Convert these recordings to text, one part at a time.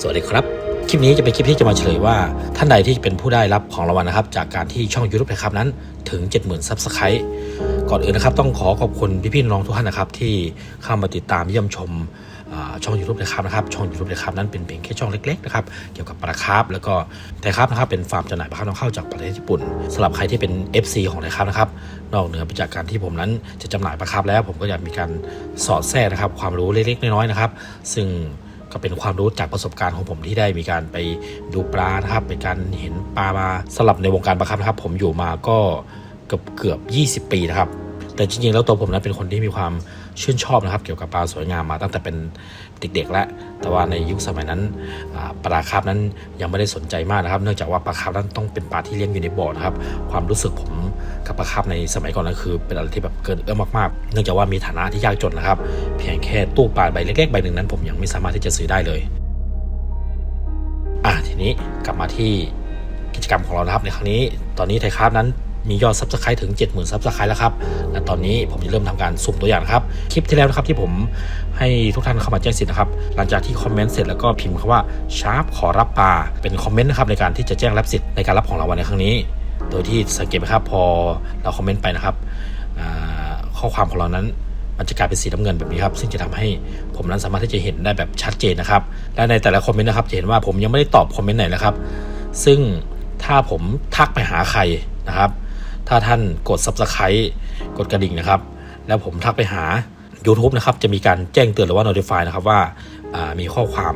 สวัสดีครับ คลิปนี้จะเป็นคลิปที่จะมาเฉลยว่า ท่านใดที่เป็นผู้ได้รับของรางวัลนะครับ จากการที่ช่องยูทูบนะครับนั้นถึง 70,000ซับสไครต์ก่อนอื่นนะครับ ต้องขอขอบคุณพี่ๆน้องทุกท่านนะครับ ที่เข้ามาติดตามเยี่ยมชมช่องยูทูบนะครับนะครับ ช่องยูทูบนะครับนั้นเป็นเพียงแค่ช่องเล็กๆนะครับเกี่ยวกับปลาคาร์ฟแล้วก็แต่ครับนะครับเป็นฟาร์มจำหน่ายปลาคาร์ฟนำเข้าจากประเทศญี่ปุ่นสำหรับใครที่เป็น FC ของไทยครับนะครับนอกเหนือไปจากการที่ผมนั้นจะจำหน่ายปลาคาร์ฟแล้ว ผมก็อยากมีการสอดแทรกนะครับความรู้เล็กๆน้อยๆนะครับ ซึ่ง ก็เป็นความรู้จากประสบการณ์ของผมที่ได้มีการไปดูปลานะครับเป็นการเห็นปลามาสลับในวงการปลาครับนะครับ ผมอยู่มาก็เกือบเกือบ 20 ปีนะครับ แต่จริงๆแล้วตัวผมนั้นเป็นคนที่มีความชื่นชอบนะครับเกี่ยวกับปลาสวยงามมาตั้งแต่เป็นเด็กๆแล้วแต่ว่าในยุคสมัยนั้นปลาคาร์ฟนั้นยังไม่ได้สนใจมากนะครับ เนื่องจากว่าปลาคาร์ฟนั้นต้องเป็นปลาที่เลี้ยงอยู่ในบ่อนะครับความรู้สึกผมกับปลาคาร์ฟในสมัยก่อนนั้นคือ เป็นอะไรที่แบบเกินเอื้อมมากๆ เนื่องจากว่ามีฐานะที่ยากจนนะครับเพียงแค่ตู้ปลาใบเล็กๆใบหนึ่งนั้น ผมยังไม่สามารถที่จะซื้อได้เลยอะทีนี้กลับมาที่กิจกรรมของเรานะครับในครั้งนี้ตอนนี้ไทยคราฟนั้น มียอดซับสไครต์ถึง 70,000ซับสไครต์แล้วครับและตอนนี้ผมจะเริ่มทำการสุ่มตัวอย่างครับคลิปที่แล้วนะครับที่ผมให้ทุกท่านเข้ามาแจ้งสิทธิ์นะครับหลังจากที่คอมเมนต์เสร็จแล้วก็พิมพ์คำว่าชาร์ปขอรับปลาเป็นคอมเมนต์นะครับในการที่จะแจ้งรับสิทธิ์ในการรับของรางวัลในครั้งนี้ โดยที่สังเกตไหมครับพอเราคอมเมนต์ไปนะครับข้อความของเรานั้นมันจะกลายเป็นสีน้ำเงินแบบนี้ครับซึ่งจะทำให้ผมนั้นสามารถที่จะเห็นได้แบบชัดเจนนะครับและในแต่ละคอมเมนต์นะครับจะเห็นว่าผมยังไม่ได้ตอบคอมเมนต์ไหนนะครับ ซึ่งถ้าผมทักไปหาใครนะครับ ถ้าท่านกด subscribe กดกระดิ่งนะครับ แล้วผมทักไปหา YouTube นะครับ จะมีการแจ้งเตือนหรือว่า notify นะครับว่าามีข้อความ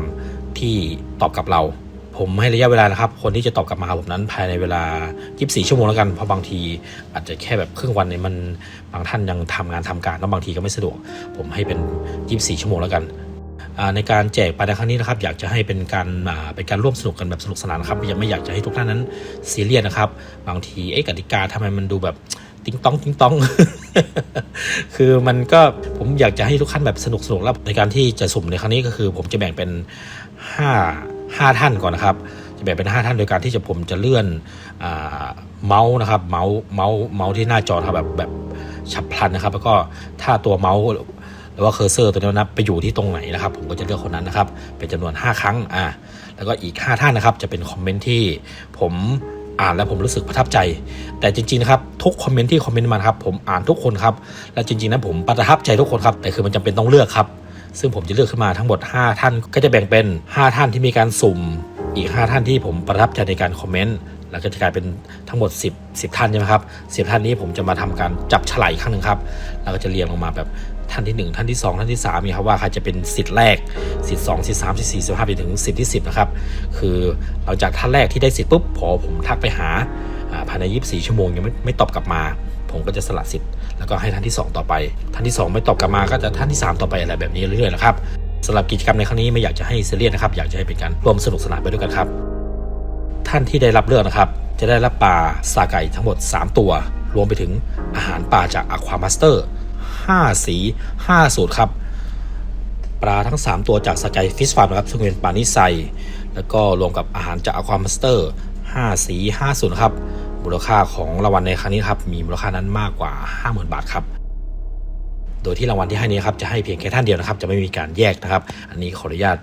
ที่ตอบกับเรา ผมให้ระยะเวลานะครับ คนที่จะตอบกลับมาผมนั้นภายในเวลา 24 ชั่วโมงแล้วกัน เพราะบางทีอาจจะแค่แบบครึ่งวันเนี่ยมันบางท่านยังทำงานทำการแล้วบางทีก็ไม่สะดวก ผมให้เป็น 24 ชั่วโมงแล้วกัน ในการแจกไปในครั้งนี้นะครับ อยากจะให้เป็นการเป็นการร่วมสนุกกันแบบสนุกสนานนะครับยังไม่อยากจะให้ทุกท่านนั้นซีเรียสนะครับ บางทีเอ๊ะกติกาทำไมมันดูแบบติ้งต้องติ้งต้อง คือมันก็ผมอยากจะให้ทุกท่านแบบสนุกสนุกแล้วในการที่จะสุ่มในครั้งนี้ก็คือ ผมจะแบ่งเป็น 5 5 ท่านก่อนนะครับ จะแบ่งเป็น 5 ท่านโดยการที่จะผมจะเลื่อนเมาส์นะครับเมาส์เมาส์เมาส์ที่หน้าจอครับแบบแบบฉับพลันนะครับ แล้วก็ถ้าตัวเมาส์ หรือว่าเคอร์เซอร์ตัวนี้นะไปอยู่ที่ตรงไหนนะครับ ผมก็จะเลือกคนนั้นนะครับ เป็นจำนวน 5 ครั้งอ่าแล้วก็อีก 5 ท่านนะครับ จะเป็นคอมเมนต์ที่ผมอ่านแล้วผมรู้สึกประทับใจ แต่จริงๆนะครับทุกคอมเมนต์ที่คอมเมนต์มาครับผมอ่านทุกคนครับและจริงๆนะผมประทับใจทุกคนครับแต่คือมันจำเป็นต้องเลือกครับ ซึ่งผมจะเลือกขึ้นมาทั้งหมด 5 ท่านก็จะแบ่งเป็น 5 ท่านที่มีการสุ่ม อีก 5 ท่านที่ผมประทับใจในการคอมเมนต์แล้วก็จะกลายเป็นทั้งหมด 10 10 ท่านใช่ไหมครับ10 ท่านนี้ผมจะมาทำการจับฉลากครั้งหนึ่งครับแล้วก็จะเรียงลงมาแบบ ท่านที่ 1 ท่านที่ 2 ท่านที่3มีครับว่าใครจะเป็นสิทธิ์แรกสิทธิ์2สิทธิ์3สิทธิ์4สิทธิ์5ไปถึงสิทธิ์ที่ 10นะครับคือหลังจากท่านแรกที่ได้สิทธิ์ปุ๊บพอผมทักไปหาภายใน 24 ชั่วโมงยังไม่ไม่ตอบกลับมา ผมก็จะสละสิทธิ์แล้วก็ให้ท่านที่ 2 ต่อไป ท่านที่ 2 ไม่ตอบกลับมาก็จะท่านที่ 3 ต่อไปอะไรแบบนี้เรื่อยๆนะครับสำหรับกิจกรรมในครั้งนี้ไม่อยากจะให้เซเรียสนะครับอยากจะให้เป็นการร่วมสนุกสนานไปด้วยกันครับ ท่านที่ได้รับเลือกนะครับ จะได้รับปลาซาไก่ทั้งหมด 3 ตัว รวมไปถึงอาหารปลาจากอความาสเตอร์ 5 สี 5 สูตรครับ ปลาทั้ง 3 ตัวจากสกายฟิชฟาร์มนะครับซึ่งเป็นปลานิไซแล้วก็รวมกับอาหารจากอความาสเตอร์ 5 สี 5 สูตรครับ มูลค่าของรางวัลในครั้งนี้ครับ มีมูลค่านั้นมากกว่า 50,000 บาทครับ โดยที่รางวัลที่ให้นี้ครับจะให้เพียงแค่ท่านเดียวนะครับ จะไม่มีการแยกนะครับ อันนี้ขออนุญาต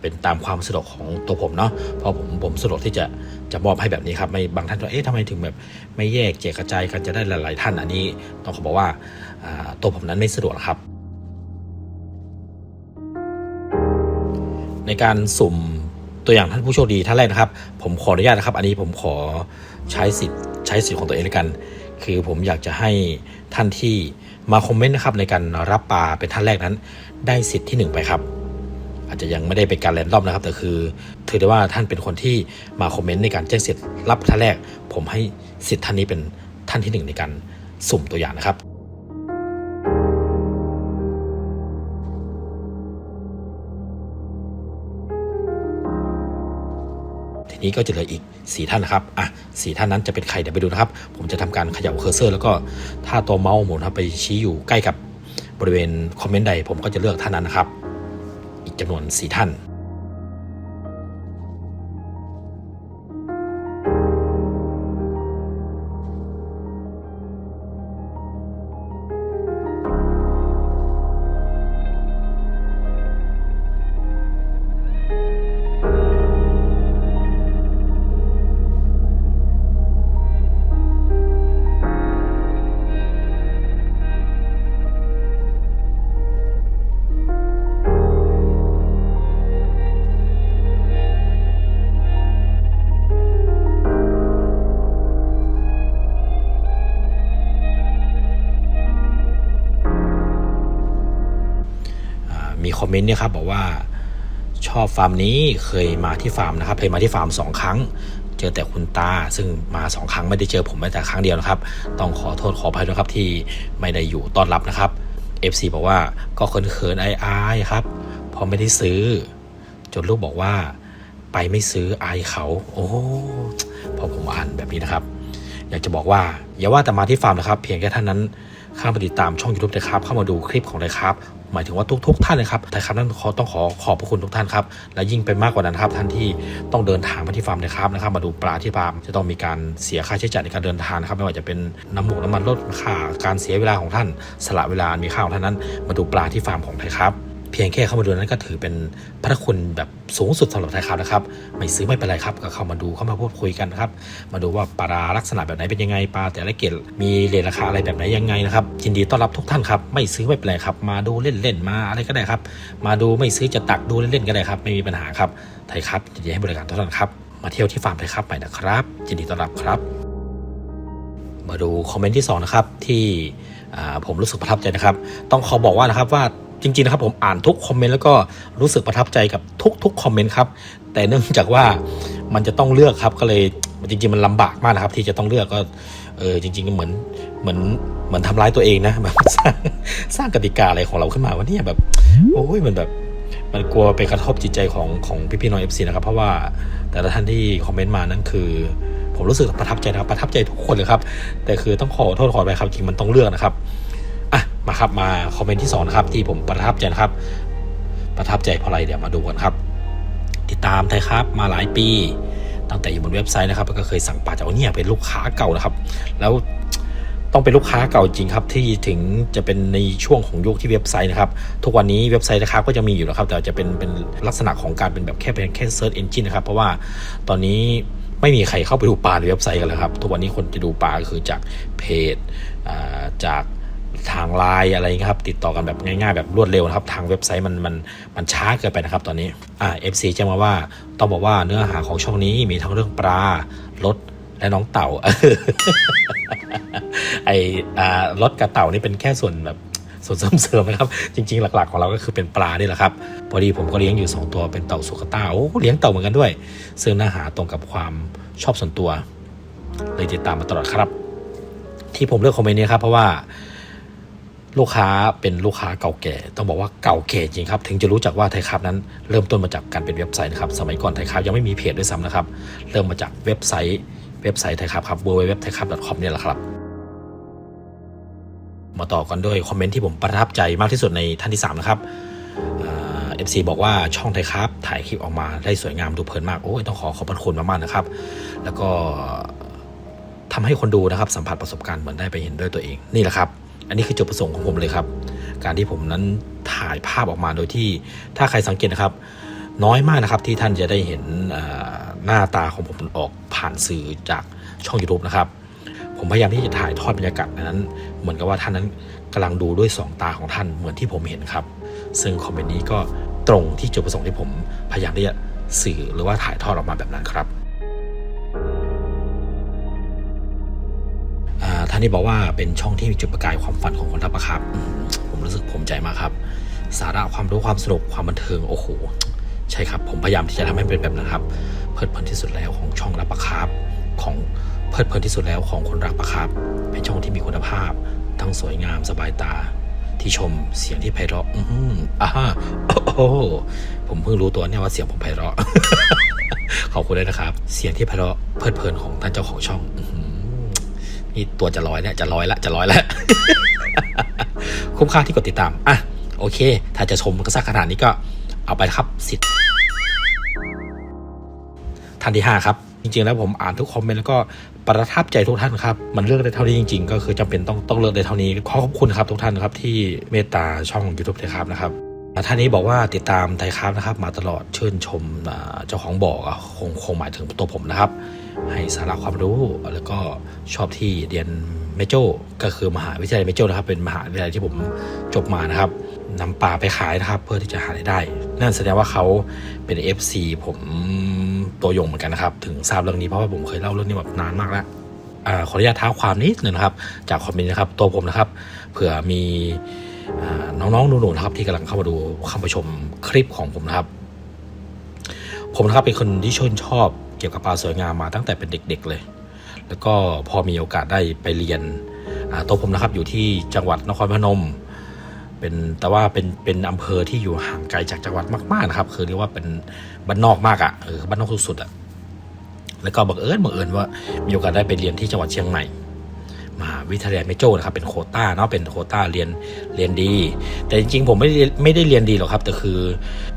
เป็นตามความสะดวกของตัวผมเนาะเพราะผมผมสะดวกที่จะจะมอบให้แบบนี้ครับไม่บางท่านก็เอ๊ะทำไมถึงแบบไม่แยกแจกกระจายกันจะได้หลาย ๆ ท่านอันนี้ ต้องขอบอกว่า ตัวผมนั้นไม่สะดวกครับ ในการสุ่มตัวอย่างท่านผู้โชคดีท่านแรกนะครับ ผมขออนุญาตนะครับ อันนี้ผมขอใช้สิทธิ์ใช้สิทธิ์ของตัวเองแล้วกัน คือผมอยากจะให้ท่านที่มาคอมเมนต์นะครับในการรับปลาเป็นท่านแรกนั้น ได้สิทธิ์ที่หนึ่งไปครับ อาจจะยังไม่ได้เป็นการแรนดอมนะครับแต่คือ ถือได้ว่าท่านเป็นคนที่มาคอมเมนต์ในการแจ้งสิทธิ์รับท่านแรก ผมให้สิทธิ์ท่านนี้เป็นท่านที่หนึ่งในการสุ่มตัวอย่างนะครับ นี้ก็จะเหลืออีก 4 ท่านนะครับอะสท่านนั้นจะเป็นใครเดี๋ยวไปดูนะครับ ผมจะทำการเขย่าเคอร์เซอร์ แล้วก็ถ้าตัวเมาส์หมุนครับไปชี้อยู่ใกล้กับบริเวณคอมเมนต์ใด ผมก็จะเลือกท่านนั้นนะครับ อีกจำนวน 4 ท่าน เมนต์เนี่ยครับบอกว่าชอบฟาร์มนี้เคยมาที่ฟาร์มนะครับเคยมาที่ฟาร์มสองครั้ง เจอแต่คุณตา ซึ่งมาสองครั้งไม่ได้เจอผมแม้แต่ครั้งเดียวนะครับ ต้องขอโทษขออภัยด้วยครับที่ไม่ได้อยู่ต้อนรับนะครับ FC บอกว่าก็เขินๆอายๆครับพราะไม่ได้ซื้อ จนลูกบอกว่า ไปไม่ซื้ออายเขา โอ้พอผมอ่านแบบนี้นะครับ อยากจะบอกว่าอย่าว่าแต่มาที่ฟาร์มนะครับ เพียงแค่ท่านนั้น เข้ามาติดตามช่องยูทูบนะครับ เข้ามาดูคลิปของไทยครับ หมายถึงว่าทุก ๆ ท่านเลยครับไทยครับนั้นขอต้องขอขอบพระคุณทุกท่านครับ และยิ่งไปมากกว่านั้นครับท่านที่ต้องเดินทางมาที่ฟาร์มไทยครับนะครับ มาดูปลาที่ฟาร์มจะต้องมีการเสียค่าใช้จ่ายในการเดินทางนะครับ ไม่ว่าจะเป็นน้ำหมูกน้ำมันลดค่าการเสียเวลาของท่าน สละเวลามีค่าของท่านนั้น มาดูปลาที่ฟาร์มของไทยครับ เพียงแค่เข้ามาดูนั้นก็ถือเป็นพระคุณแบบสูงสุดสำหรับไทยครับนะครับ ไม่ซื้อไม่เป็นไรครับ ก็เข้ามาดูเข้ามาพูดคุยกันครับ มาดูว่าปลาลักษณะแบบไหนเป็นยังไงปลาแต่ละเกรดมีเรทราคาอะไรแบบไหนยังไงนะครับยินดีต้อนรับทุกท่านครับ ไม่ซื้อไม่เป็นไรครับ มาดูเล่นๆมาอะไรก็ได้ครับ มาดูไม่ซื้อจะตักดูเล่นๆก็ได้ครับ ไม่มีปัญหาครับไทยครับยินดีให้บริการทุกท่านครับ มาเที่ยวที่ฟาร์มไทยครับไปนะครับยินดีต้อนรับครับ มาดูคอมเมนต์ที่2นะครับที่ผมรู้สึกประทับใจนะครับ ต้องขอบอกว่านะครับว่า จริงๆนะครับผมอ่านทุกคอมเมนต์แล้วก็รู้สึกประทับใจกับทุกๆคอมเมนต์ครับแต่เนื่องจากว่ามันจะต้องเลือกครับก็เลยจริงๆมันลำบากมากนะครับ ที่จะต้องเลือกก็เออจริง ๆ เหมือนเหมือนเหมือนทำร้ายตัวเองนะแบบสร้างสร้างกติกาอะไรของเราขึ้นมาว่าเนี่ยแบบโอ้ยมันแบบมันกลัวไปกระทบจิตใจของของพี่ๆน้องเอฟซีนะครับ เพราะว่าแต่ละท่านที่คอมเมนต์มานั่นคือ ผมรู้สึกประทับใจนะครับประทับใจทุกคนเลยครับ แต่คือต้องขอโทษขอไปครับจริงมันต้องเลือกนะครับ มาครับมาคอมเมนต์ที่สองครับที่ผมประทับใจนะครับ ประทับใจเพราะอะไรเดี๋ยวมาดูกันครับ ติดตามไทยครับมาหลายปี ตั้งแต่อยู่บนเว็บไซต์นะครับก็เคยสั่งปลาจากเนี่ยเป็นลูกค้าเก่านะครับ แล้วต้องเป็นลูกค้าเก่าจริงครับที่ถึงจะเป็นในช่วงของยุคที่เว็บไซต์นะครับ ทุกวันนี้เว็บไซต์นะครับก็จะมีอยู่นะครับ แต่จะเป็นเป็นลักษณะของการเป็นแบบแค่เป็นแค่ Search Engine นะครับ เพราะว่าตอนนี้ไม่มีใครเข้าไปดูปลาในเว็บไซต์กันแล้วครับ ทุกวันนี้คนจะดูปลาคือจากเพจจาก ทางไลน์อะไรเงี้ยครับติดต่อกันแบบง่ายๆ แบบรวดเร็วนะครับ ทางเว็บไซต์มันมันมันช้าเกินไปนะครับตอนนี้อ่า FC แจ้งมาว่าต้องบอกว่าเนื้อหาของช่องนี้มีทั้งเรื่องปลารถและน้องเต่าไออ่ารถกับเต่านี่เป็นแค่ส่วนแบบส่วนเสริมๆนะครับ จริง ๆ หลัก ๆ ของเราก็คือเป็นปลานี่แหละครับ พอดีผมก็เลี้ยงอยู่ 2 ตัวเป็นเต่าสุกต้าโอ้เลี้ยงเต่าเหมือนกันด้วย ซึ่งเนื้อหาตรงกับความชอบส่วนตัว เลยติดตามมาตลอดครับ ที่ผมเลือกคอมเมนต์นี้ครับเพราะว่า ลูกค้าเป็นลูกค้าเก่าแก่ ต้องบอกว่าเก่าแก่จริงครับ ถึงจะรู้จักว่าไทยครับนั้นเริ่มต้นมาจากการเป็นเว็บไซต์นะครับ สมัยก่อนไทยครับยังไม่มีเพจด้วยซ้ำนะครับ เริ่มมาจากเว็บไซต์เว็บไซต์ไทยครับครับ www ไทยครับ .com เนี่ยแหละครับ มาต่อกันด้วยคอมเมนต์ที่ผมประทับใจมากที่สุดในท่านที่ 3 นะครับเอฟซีบอกว่าช่องไทยครับถ่ายคลิปออกมาได้สวยงามดูเพลินมากโอ้ยต้องขอขอบพระคุณมากๆนะครับ แล้วก็ทำให้คนดูนะครับสัมผัสประสบการณ์เหมือนได้ไปเห็นด้วยตัวเองนี่แหละครับ อันนี้คือจุดประสงค์ของผมเลยครับ การที่ผมนั้นถ่ายภาพออกมาโดยที่ถ้าใครสังเกตนะครับ น้อยมากนะครับที่ท่านจะได้เห็นหน้าตาของผมออกผ่านสื่อจากช่อง YouTube นะครับ ผมพยายามที่จะถ่ายทอดบรรยากาศนั้น เหมือนกับว่าท่านนั้นกำลังดูด้วยสองตาของท่านเหมือนที่ผมเห็นครับ ซึ่งคอมเมนต์นี้ก็ตรงที่จุดประสงค์ที่ผมพยายามที่จะสื่อหรือว่าถ่ายทอดออกมาแบบนั้นครับ ท่านที่บอกว่าเป็นช่องที่มีจุดประกายความฝันของคนรับประครับ ผมรู้สึกภูมิใจมากครับ สาระความรู้ความสนุกความบันเทิงโอ้โหใช่ครับ ผมพยายามที่จะทำให้เป็นแบบนั้นครับ เพลิดเพลินที่สุดแล้วของช่องรับประครับของเพลิดเพลินที่สุดแล้วของคนรักประครับ เป็นช่องที่มีคุณภาพ ทั้งสวยงามสบายตา ที่ชมเสียงที่ไพเราะอือหืออ่าโอ้ผมเพิ่งรู้ตัวเนี่ยว่าเสียงผมไพเราะขอบคุณด้วยนะครับ เสียงที่ไพเราะเพลิดเพลินของท่านเจ้าของช่องอื นี่ตัวจะลอยแล้วจะลอยละจะลอยละคุ้มค่าที่กดติดตามอะโอเค ถ้าจะชมก็สักขนาดนี้ก็เอาไปครับสิทธิ์ท่านที่ 5 ครับ จริงๆ แล้วผมอ่านทุกคอมเมนต์แล้วก็ประทับใจทุกท่านครับ มันเลือกได้เท่านี้จริง ๆ ก็คือจำเป็นต้องต้องเลือกได้เท่านี้ขอขอบคุณครับทุกท่านครับที่เมตตาช่อง YouTube ไทยครับนะครับท่านนี้บอกว่าติดตามไทยครับนะครับ มาตลอดชื่นชมเจ้าของบอกอะคงคงหมายถึงตัวผมนะครับ ให้สาระความรู้ แล้วก็ชอบที่เรียนเมโจก็คือมหาวิทยาลัยเมโจนะครับ เป็นมหาวิทยาลัยที่ผมจบมานะครับนำปลาไปขายนะครับ เพื่อที่จะหารายได้ นั่นแสดงว่าเขาเป็น FC ผมตัวยงเหมือนกันนะครับ ถึงทราบเรื่องนี้เพราะว่าผมเคยเล่าเรื่องนี้แบบนานมากแล้วอขออนุญาตท้าความนิดหนึ่งนะครับ จากคอมเมนต์นะครับ ตัวผมนะครับ เผื่อมีอน้องๆหนูๆนะครับ ที่กำลังเข้ามาดูเข้ามาชมคลิปของผมนะครับ ผมนะครับเป็นคนที่ชื่นชอบ เกี่ยวกับปลาสวยงามมาตั้งแต่เป็นเด็ก ๆเลย แล้วก็พอมีโอกาสได้ไปเรียนตัวผมนะครับอยู่ที่จังหวัดนครพนม เป็นแต่ว่าเป็นเป็นอำเภอที่อยู่ห่างไกลจากจังหวัดมากๆนะครับ คือเรียกว่าเป็นบ้านนอกมากอะ่ะเออบ้านนอกสุดๆอะ่ะแล้วก็บังเอิญบังเอิญว่ามีโอกาสได้ไปเรียนที่จังหวัดเชียงใหม่มหาวิทยาลัยแม่โจ้นะครับเป็นโคต้าเนาะเป็นโคต้าเรียนเรียนดี แต่จริงๆผมไม่ได้ไม่ได้เรียนดีหรอกครับ แต่คือ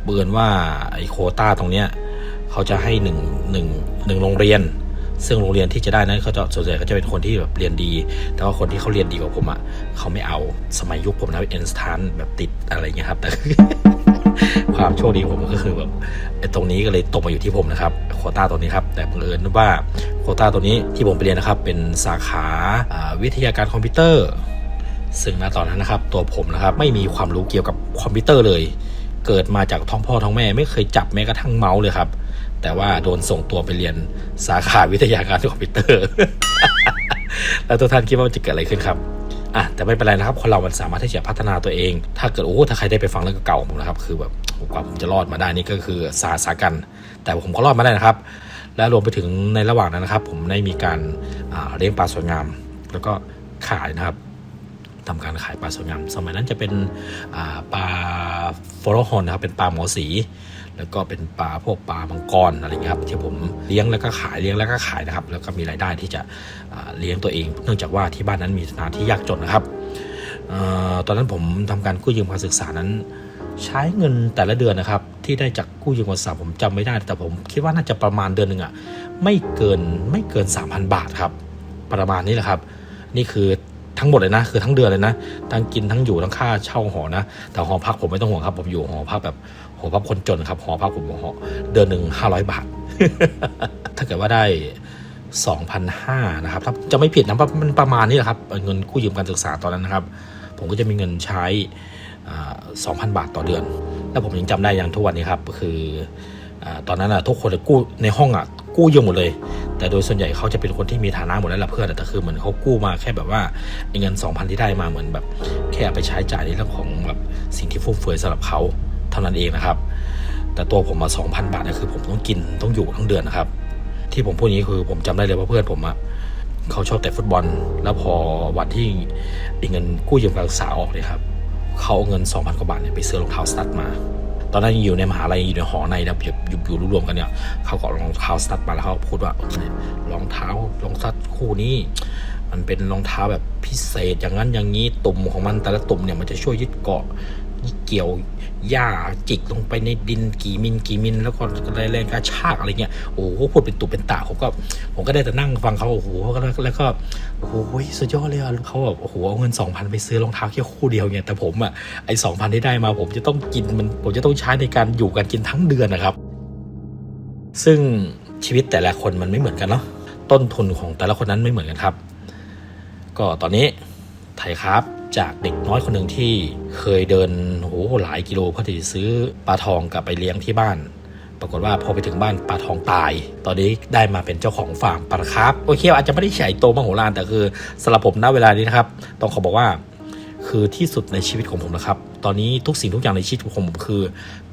เบือนว่าไอ้โคต้าตรงเนี้ย เขาจะให้หนึ่งหนึ่งหนึ่งโรงเรียน ซึ่งโรงเรียนที่จะได้นั้นเขาจะส่วนใหญ่เขาจะเป็นคนที่แบบเรียนดี แต่ว่าคนที่เขาเรียนดีกว่าผมอะเขาไม่เอาสมัยยุคผมนะเอ็นสถานแบบติดอะไรเงี้ยครับแต่ความโชคดีของผมก็คือแบบตรงนี้ก็เลยตกมาอยู่ที่ผมนะครับโคต้าตัวนี้ครับ แต่บังเอิญว่าโคต้าตัวนี้ที่ผมไปเรียนนะครับ เป็นสาขาวิทยาการคอมพิวเตอร์ ซึ่งณตอนนั้นนะครับ ตัวผมนะครับไม่มีความรู้เกี่ยวกับคอมพิวเตอร์เลย เกิดมาจากท้องพ่อท้องแม่ ไม่เคยจับแม้กระทั่งเมาส์เลยครับ แต่ว่าโดนส่งตัวไปเรียนสาขาวิทยาการคอมพิวเตอร์ แล้วทุกท่านคิดว่ามันจะเกิดอะไรขึ้นครับอะแต่ไม่เป็นไรนะครับคนเรามันสามารถที่จะพัฒนาตัวเอง ถ้าเกิดโอ้ถ้าใครได้ไปฟังเรื่องเก่าของผมนะครับ คือแบบกว่าผมจะรอดมาได้นี่ก็คือสาสากัน แต่ผมก็รอดมาได้นะครับ และรวมไปถึงในระหว่างนั้นนะครับ ผมได้มีการเลี้ยงปลาสวยงาม แล้วก็ขายนะครับทำการขายปลาสวยงาม สมัยนั้นจะเป็นปลาฟอโรฮอนนะครับเป็นปลาหมอสี แล้วก็เป็นปลาพวกปลามังกรอะไรเงี้ยครับที่ผมเลี้ยงแล้วก็ขายเลี้ยงแล้วก็ขายนะครับ แล้วก็มีรายได้ที่จะเลี้ยงตัวเอง เนื่องจากว่าที่บ้านนั้นมีฐานะที่ยากจนนะครับออตอนนั้นผมทำการกู้ยืมการศึกษานั้น ใช้เงินแต่ละเดือนนะครับ ที่ได้จากกู้ยืมการศึกษาผมจำไม่ได้ แต่ผมคิดว่าน่าจะประมาณเดือนหนึ่งอะไม่เกินไม่เกิน 3,000 บาทครับ ประมาณนี้แหละครับ นี่คือทั้งหมดเลยนะ คือทั้งเดือนเลยนะทั้งกินทั้งอยู่ทั้งค่าเช่าหอนะ แต่หอพักผมไม่ต้องห่วงครับ ผมอยู่หอพักแบบ อพักคนจนครับหอพักผมหอเดือนหนึ่งห้าร้อยบาท ถ้าเกิดว่าได้สองพันห้านะครับถ้าจะไม่ผิดนะมันประมาณนี้แหละครับเงินกู้ยืมการศึกษาตอนนั้นนะครับ ผมก็จะมีเงินใช้สองพันบาทต่อเดือน แล้วผมยังจำได้อย่างทุกวันนี้ครับคืออตอนนั้นอะทุกคนกู้ในห้องอะกู้เยอะหมดเลย แต่โดยส่วนใหญ่เขาจะเป็นคนที่มีฐานะหมดแล้วละเพื่อนแต่คือเหมือนเขากู้มาแค่แบบว่าเงิน 2,000 ที่ได้มาเหมือนแบบ แค่ไปใช้จ่ายในเรื่องของแบบสิ่งที่ฟุ่มเฟือยสำหรับเขา เท่านั้นเองนะครับ แต่ตัวผมมา2,000 บาทนี่คือ ผมต้องกินต้องอยู่ทั้งเดือนนะครับ ที่ผมพูดอย่างนี้คือผมจำได้เลยว่าเพื่อนผมอะเขาชอบแต่ฟุตบอล แล้วพอวันที่ไอ้เงินกู้ยืมการศึกษาออกเนี่ยครับเขาเอาเงิน 2,000 กว่าบาทเนี่ยไปซื้อรองเท้าสตั๊ดมาตอนนั้นยังอยู่ในมหาลัยอยู่ในหอในนะอยู่อยู่อยู่รวมกันเนี่ยเขาก็เอารองเท้าสตั๊ดมาแล้วเขาพูดว่ารองเท้ารองสตั๊ดคู่นี้มันเป็นรองเท้าแบบพิเศษอย่างนั้นอย่างนี้ตุ่มของมันแต่ละตุ่มเนี่ยมันจะช่วยยึดเกาะ เกี่ยวหญ้าจิกลงไปในดินกี่มิลกี่มิลแล้วก็แรงกระชากอะไรเงี้ยโอ้โหพูดเป็นตุเป็นตาผมก็ ผมก็ได้แต่นั่งฟังเขาโอ้โหแล้วแล้วก็โอ้โหสุดยอดเลยอะเขาแบบโอ้โหเอาเงินสองพันไปซื้อรองเท้าแค่คู่เดียวเนี่ยแต่ผมอะไอ้สองพันที่ได้มา ผมจะต้องกินมันผมจะต้องใช้ในการอยู่กันกินทั้งเดือนนะครับ ซึ่งชีวิตแต่ละคนมันไม่เหมือนกันเนาะต้นทุนของแต่ละคนนั้นไม่เหมือนกันครับ ก็ตอนนี้ไทยครับจากเด็กน้อยคนหนึ่งที่เคยเดิน โหหลายกิโลเพื่อที่จะซื้อปลาทองกลับไปเลี้ยงที่บ้าน ปรากฏว่าพอไปถึงบ้านปลาทองตาย ตอนนี้ได้มาเป็นเจ้าของฟาร์มปลาครับโอเคอาจจะไม่ได้ใหญ่โตมโหฬารแต่คือสำหรับผมณเวลานี้นะครับ ต้องขอบอกว่าคือที่สุดในชีวิตของผมนะครับ ตอนนี้ทุกสิ่งทุกอย่างในชีวิตของผมคือ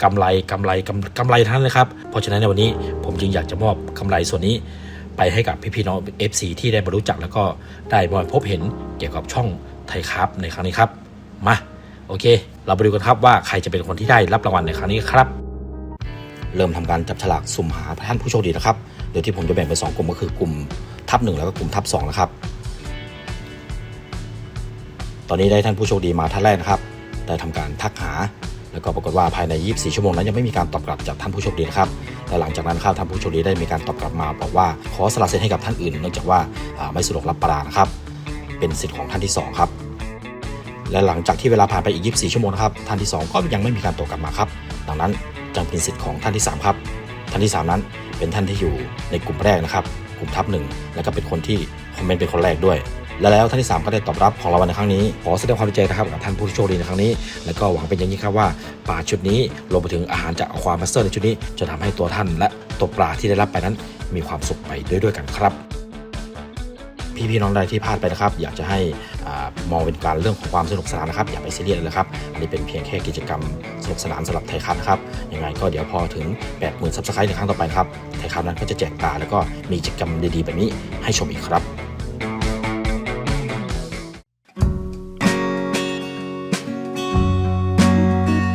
กำไรกำไรกำกำไรทั้งนั้นเลยครับ เพราะฉะนั้นในวันนี้ผมจึงอยากจะมอบกำไรส่วนนี้ ไปให้กับพี่ๆน้อง FC ที่ได้มารู้จักแล้วก็ได้มาพบเห็นเกี่ยวกับช่องไทยครับในครั้งนี้ครับ มา โอเค เราไปดูกันครับว่าใครจะเป็นคนที่ได้รับรางวัลในครั้งนี้ครับ เริ่มทำการจับฉลากสุ่มหาท่านผู้โชคดีนะครับโดยที่ผมจะแบ่งเป็นสองกลุ่มก็คือกลุ่มทับหนึ่งแล้วก็กลุ่มทับสองนะครับ ตอนนี้ได้ท่านผู้โชคดีมาท่านแรกนะครับ ได้ทำการทักหา แล้วก็ปรากฏว่าภายใน 24 ชั่วโมงนั้นยังไม่มีการตอบกลับจากท่านผู้โชคดีนะครับและหลังจากนั้นครับท่านผู้โชคดีได้มีการตอบกลับมาบอกว่าขอสละสิทธิ์ให้กับท่านอื่น เนื่องจากว่าไม่สะดวกรับปลานะครับ เป็นสิทธิ์ของท่านที่สองครับ และหลังจากที่เวลาผ่านไปอีก 24 ชั่วโมงนะครับท่านที่ 2 ก็ยังไม่มีการตอบกลับมาครับ ดังนั้นจึงเป็นสิทธิ์ของท่านที่ 3 ครับ ท่านที่ 3 นั้นเป็นท่านที่อยู่ในกลุ่มแรกนะครับ กลุ่มทับหนึ่งและก็เป็นคนที่คอมเมนต์เป็นคนแรกด้วยและแล้วท่านที่ 3 ก็ได้ตอบรับของรางวัลในครั้งนี้ ขอแสดงความดีใจนะครับกับท่านผู้โชคดีในครั้งนี้ และก็หวังเป็นอย่างยิ่งครับว่าปลาชุดนี้รวมไปถึงอาหารจากอความมาสเตอร์ในชุดนี้ จะทำให้ตัวท่านและตัวปลาที่ได้รับไปนั้น มีความสุขไปด้วยด้วยกันครับ พี่ๆน้องใดที่พลาดไปนะครับ อยากจะให้อมองเป็นการเรื่องของความสนุกสนานนะครับ อย่าไปซีเรียสเลยนะครับอันนี้เป็นเพียงแค่กิจกรรมสนุกสนานสำหรับไทยครับนะครับยังไงก็เดี๋ยวพอถึง 80,000ซับสไครต์ในครั้งต่อไปครับไทยครับนั้นก็จะแจกปลาแล้วก็มีกิจกรรมดีๆแบบนี้ให้ชมอีกครับ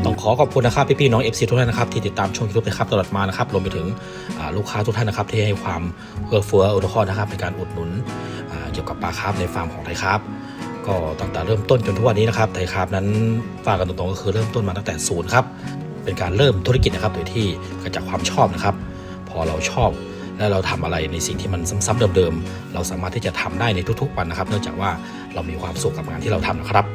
ต้องขอขอบคุณนะครับพี่ๆน้อง FC ทุกท่านนะครับที่ติดตามช่องยูทูบนะครับตลอดมานะครับรวมไปถึงลูกค้าทุกท่านนะครับที่ให้ความเอื้อเฟื้ออุดมนะครับในการอุดหนุน เกี่ยวกับปลาคาร์ฟในฟาร์มของไทยครับก็ตั้งแต่เริ่มต้นจนทุกวันนี้นะครับไทยคาร์ฟนั้นฝากกันตรงๆก็คือเริ่มต้นมาตั้งแต่ศูนย์ครับเป็นการเริ่มธุรกิจนะครับโดยที่เกิดจากความชอบนะครับ พอเราชอบและเราทำอะไรในสิ่งที่มันซ้ำๆเดิมๆ เราสามารถที่จะทำได้ในทุกๆวันนะครับ เนื่องจากว่าเรามีความสุขกับงานที่เราทำนะครับ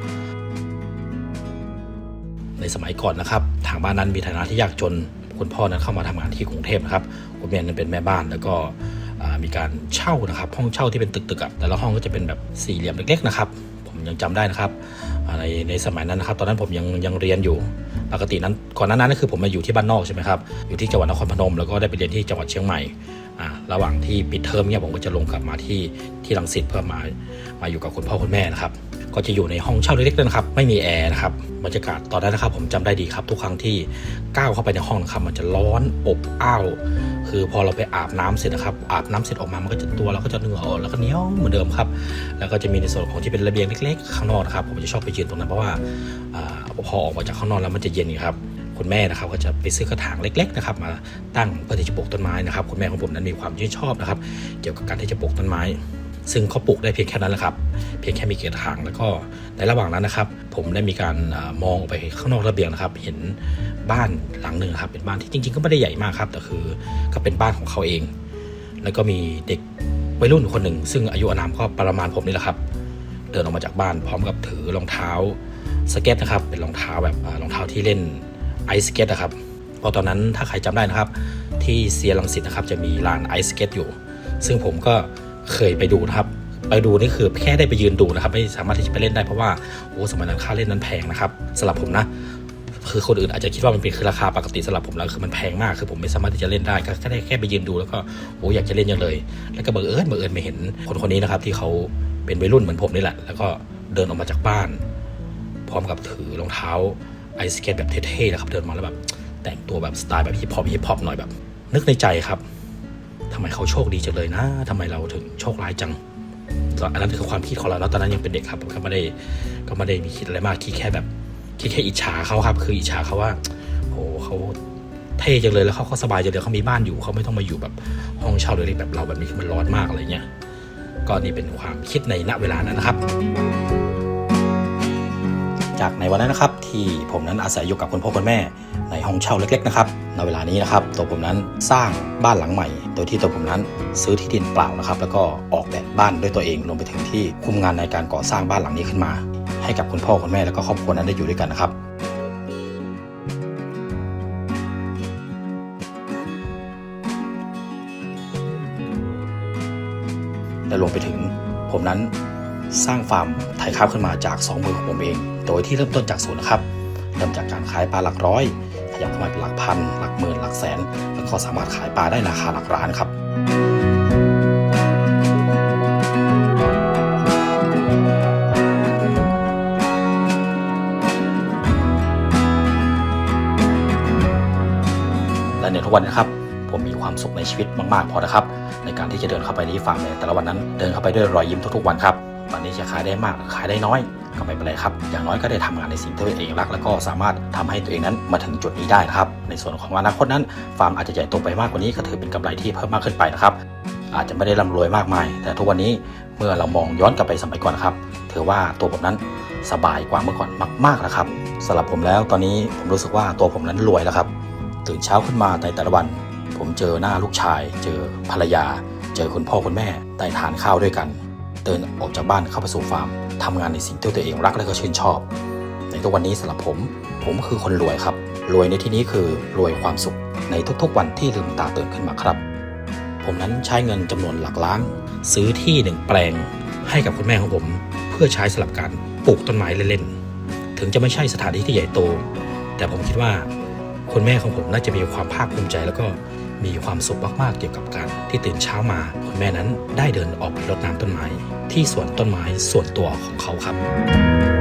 ในสมัยก่อนนะครับ ทางบ้านนั้นมีฐานะที่ยากจนคุณพ่อนั้นเข้ามาทำงานที่กรุงเทพนะครับคุณแม่นั้นเป็นแม่บ้านแล้วก็ มีการเช่านะครับ ห้องเช่าที่เป็นตึกๆอะแต่ละห้องก็จะเป็นแบบสี่เหลี่ยมเล็กๆนะครับ ผมยังจำได้นะครับในในสมัยนั้นนะครับ ตอนนั้นผมยังยังเรียนอยู่ ปกตินั้นก่อนหน้านั้นก็คือผมมาอยู่ที่บ้านนอกใช่ไหมครับ อยู่ที่จังหวัดนครพนม แล้วก็ได้ไปเรียนที่จังหวัดเชียงใหม่ระหว่างที่ปิดเทอมเนี่ยผมก็จะลงกลับมาที่ที่ลังสิตเพื่อมามาอยู่กับคุณพ่อคุณแม่นะครับ ก็จะอยู่ในห้องเช่าเล็กๆนะครับ ไม่มีแอร์นะครับบรรยากาศตอนนั้นนะครับผมจำได้ดีครับ ทุกครั้งที่ก้าวเข้าไปในห้องนะครับมันจะร้อนอบอ้าวคือพอเราไปอาบน้ำเสร็จนะครับอาบน้ำเสร็จออกมามันก็จะตัวเราก็จะเหนื่อยอ่อนแล้วก็เหนียวเหมือนเดิมครับ แล้วก็จะมีในส่วนของที่เป็นระเบียงเล็กๆ ข้างนอกนะครับผมจะชอบไปยืนตรงนั้นเพราะว่าอาพอออกมาจากข้างนอกแล้วมันจะเย็นครับคุณแม่นะครับก็จะไปซื้อกระถางเล็กๆนะครับมาตั้งเพื่อที่จะปลูกต้นไม้นะครับคุณแม่ของผมนั้นมีความชื่นชอบนะครับ เกี่ยวกับการที่จะปลูกต้นไม้ ซึ่งเขาปลูกได้เพียงแค่นั้นแหละครับ เพียงแค่มีเกรถางแล้วก็ในระหว่างนั้นนะครับ ผมได้มีการมองออกไปข้างนอกระเบียงนะครับ เห็นบ้านหลังหนึ่งครับเป็นบ้านที่จริง ๆ ก็ไม่ได้ใหญ่มากครับแต่คือก็เป็นบ้านของเขาเอง แล้วก็มีเด็กวัยรุ่นคนหนึ่ง ซึ่งอายุอานามก็ประมาณผมนี่แหละครับ เดินออกมาจากบ้านพร้อมกับถือรองเท้าสเก็ตนะครับเป็นรองเท้าแบบรองเท้าที่เล่นไอซ์สเก็ตนะครับพราะตอนนั้นถ้าใครจำได้นะครับ ที่เซียรังสิตนะครับจะมีลานไอซ์สเก็ตอยู่ ซึ่งผมก็ เคยไปดูนะครับ ไปดูนี่คือแค่ได้ไปยืนดูนะครับ ไม่สามารถที่จะไปเล่นได้เพราะว่าโอ้สมัยนั้นค่าเล่นนั้นแพงนะครับสำหรับผมนะคือคนอื่นอาจจะคิดว่ามันเป็นคือราคาปกติสำหรับผมแล้วคือมันแพงมากคือผมไม่สามารถที่จะเล่นได้ก็ได้แค่ไปยืนดูแล้วก็โอ้อยากจะเล่นยังเลย แล้วก็บังเอิญบังเอิญไปเห็นคนคนนี้นะครับที่เขาเป็นวัยรุ่นเหมือนผมนี่แหละ แล้วก็เดินออกมาจากบ้าน พร้อมกับถือรองเท้าไอสเก็ตแบบเท่ๆนะครับเดินมาแล้วแบบแต่งตัวแบบสไตล์แบบฮิปฮอปฮิปฮอปหน่อยแบบ นึกในใจครับ ทำไมเขาโชคดีจังเลยนะทำไมเราถึงโชคร้ายจังก็อันนั้นคือความคิดของเราแล้วตอนนั้นยังเป็นเด็กครับก็ไม่ได้ก็ไม่ได้มีคิดอะไรมากคิดแค่แบบคิดแค่อิจฉาเขาครับ คืออิจฉาเขาว่าโหเขาเท่จังเลยแล้วเขาก็สบายจังเลยเขามีบ้านอยู่เขาไม่ต้องมาอยู่แบบห้องเช่าเล็กๆแบบเราแบบนี้คือมันร้อนมากอะไรเงี้ยก็นี่เป็นความคิดในณเวลานั้นนะครับ จากในวันนั้นนะครับ ที่ผมนั้นอาศัยอยู่กับคุณพ่อคุณแม่ ในห้องเช่าเล็กๆนะครับในเวลานี้นะครับ ตัวผมนั้นสร้างบ้านหลังใหม่ โดยที่ตัวผมนั้นซื้อที่ดินเปล่านะครับ แล้วก็ออกแบบบ้านด้วยตัวเองรวมไปถึงที่คุมงานในการก่อสร้างบ้านหลังนี้ขึ้นมา ให้กับคุณพ่อคุณแม่แล้วก็ครอบครัวนั้นได้อยู่ด้วยกันนะครับและรวมไปถึงผมนั้น สร้างฟาร์มไทยคาร์ฟขึ้นมาจาก 2 มือของผมเอง โดยที่เริ่มต้นจากศูนย์นะครับเริ่มจากการขายปลาหลักร้อยขยับเข้ามาเป็นหลักพัน หลักหมื่นหลักแสน แล้วก็สามารถขายปลาได้ราคาหลักล้านครับและในทุกวันนะครับผมมีความสุขในชีวิตมาก ๆ พอนะครับ ในการที่จะเดินเข้าไปในฟาร์มในแต่ละวันนั้นเดินเข้าไปด้วยรอยยิ้มทุก ๆ วันครับ วันนี้จะขายได้มากขายได้น้อยก็ไม่เป็นไรครับ อย่างน้อยก็ได้ทำงานในสิ่งที่ตัวเองรัก แล้วก็สามารถทำให้ตัวเองนั้นมาถึงจุดนี้ได้นะครับ ในส่วนของอนาคตนั้น ฟาร์มอาจจะใหญ่โตไปมากกว่านี้ก็ถือเป็นกำไรที่เพิ่มมากขึ้นไปนะครับ อาจจะไม่ได้ร่ำรวยมากมาย แต่ทุกวันนี้เมื่อเรามองย้อนกลับไปสมัยก่อนนะครับ ถือว่าตัวผมนั้นสบายกว่าเมื่อก่อนมากๆแล้วครับสำหรับผมแล้วตอนนี้ผมรู้สึกว่าตัวผมนั้นรวยแล้วครับ ตื่นเช้าขึ้นมาในแต่ละวัน ผมเจอหน้าลูกชาย เจอภรรยา เจอคุณพ่อคุณแม่ได้ทานข้าวด้วยกัน เดินออกจากบ้านเข้าไปสู่ฟาร์มทำงานในสิ่งที่ตัวเองรักและก็ชื่นชอบ ในทุกวันนี้สำหรับผม ผมคือคนรวยครับ รวยในที่นี้คือรวยความสุขในทุกๆวันที่ลืมตาตื่นขึ้นมาครับ ผมนั้นใช้เงินจำนวนหลักล้าน ซื้อที่หนึ่งแปลง ให้กับคุณแม่ของผม เพื่อใช้สำหรับการปลูกต้นไม้เล่นๆ ถึงจะไม่ใช่สถานที่ที่ใหญ่โต แต่ผมคิดว่าคุณแม่ของผมน่าจะมีความภาคภูมิใจแล้วก็ มีความสุขมากๆเกี่ยวกับการที่ตื่นเช้ามา คุณแม่นั้นได้เดินออกไปรดน้ำต้นไม้ ที่สวนต้นไม้ส่วนตัวของเขาครับ